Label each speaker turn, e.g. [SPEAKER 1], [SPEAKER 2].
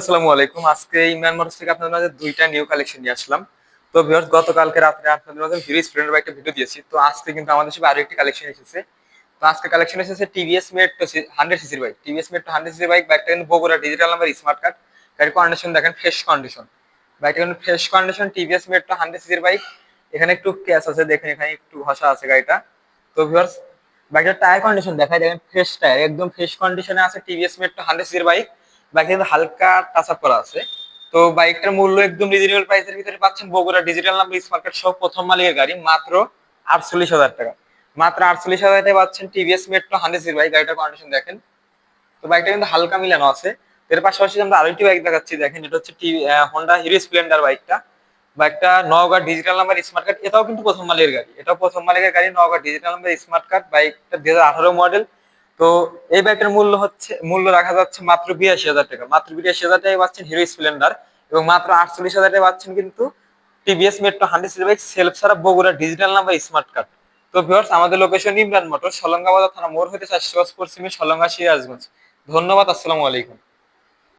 [SPEAKER 1] আসসালামু আলাইকুম। আজকে থেকে আপনাদের মাঝে নিউ কালেকশন নিয়ে তো গতকালকে রাত্রে আপনাদের হিরো বাইকটা ভিডিও তো আজকে কিন্তু আমাদের একটি কালেকশন এসেছে। তো আজকে কালেকশন এসেছে TVS hundred bike TVS bike বাইকটা ডিজিটাল স্মার্ট কার্ড গাড়ির কন্ডিশন দেখেন fresh condition fresh condition TVS hundred bike এখানে একটু আছে, দেখেন এখানে একটু ঘষা আছে গাড়িটা। তো বাইকটার টায়ার কন্ডিশন দেখায় দেখেন ফ্রেশ টায়ার একদম ফ্রেশ কন্ডিশনে আছে টিভিএস মেট্রো হান্ড্রেড সিসির বাইক বাইকে কিন্তু হালকা টাচ আপ করা আছে। তো বাইকটার মূল্য একদম রিজনেবল প্রাইসের ভিতরে পাচ্ছেন বগুড়া ডিজিটাল নাম্বার স্মার্ট সহ প্রথম মালিকের গাড়ি, মাত্র আটচল্লিশ হাজার টাকা। মাত্র আটচল্লিশ হাজার টাকা পাচ্ছেন টিভিএস মেট্রো হান্ড্রেড সির বাইক গাড়িটার কন্ডিশন দেখেন। তো বাইকটা কিন্তু হালকা মিলানো আছে। এর পাশাপাশি আমরা আরেকটি বাইক দেখাচ্ছি, দেখেন এটা হচ্ছে হন্ডা হিরো স্প্লেন্ডার বাইকটা বাইকটা Naogaon digital number smart card এটাও কিন্তু প্রথম মালিকের গাড়ি। এটাও প্রথম মালিকের গাড়ি Naogaon digital number smart card বাইকটা দুই হাজার আঠারো মডেল তো এই বাইকটার মূল্য হচ্ছে, মূল্য রাখা যাচ্ছে মাত্র বিরাশি হাজার টাকা। মাত্র বিরাশি হাজার টাকায় পাচ্ছেন হিরো স্প্লেন্ডার এবং মাত্র আটচল্লিশ হাজার টাকা পাচ্ছেন কিন্তু TVS metro hundred CT bike self ছাড়া Bogura digital number smart card. তো ভিউয়ার্স, আমাদের লোকেশন ইমরান মোটর সলঙ্গাবাদ থানা মোড় হতে চারশো পশ্চিমে সলঙ্গা সিরাজগঞ্জ। ধন্যবাদ, আসসালামু আলাইকুম।